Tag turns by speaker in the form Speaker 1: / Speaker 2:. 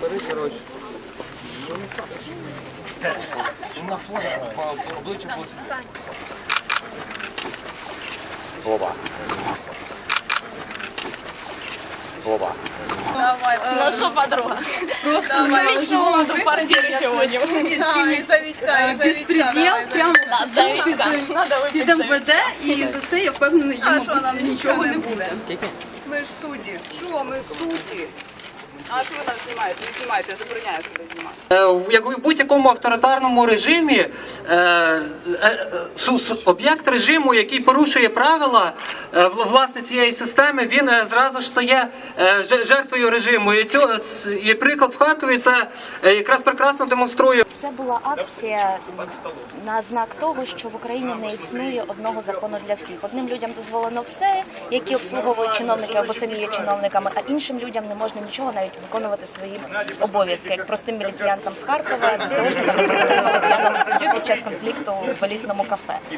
Speaker 1: Бери, коротше.
Speaker 2: На фоні по обличчю буде.
Speaker 3: Оба. Оба.
Speaker 4: Ну що, подруга? За вічну владу партії регіонів.
Speaker 5: Безпреділ прям
Speaker 4: Да, за Вітька. Надо
Speaker 5: під і за це я впевнена, йому нічого не буде.
Speaker 6: Ми ж судді. Що ми судді? А що ви нас знімаєте? Не знімайте, я забороняю себе знімати.
Speaker 7: Е, в як в будь-якому авторитарному режимі е, е, е, су- су- об'єкт режиму, який порушує правила е, вл- власне цієї системи, він е, зразу ж стає е, же- жертвою режиму. І цю ц- і приклад в Харкові це е, якраз прекрасно демонструє.
Speaker 8: Це була акція на знак того, що в Україні не існує одного закону для всіх. Одним людям дозволено все, які обслуговують чиновники або самі є чиновниками, а іншим людям не можна нічого навіть виконувати свої обов'язки, як простим міліціянтам з Харкова, ДСОшникам, які затримали п'яного суддю під час конфлікту в елітному кафе.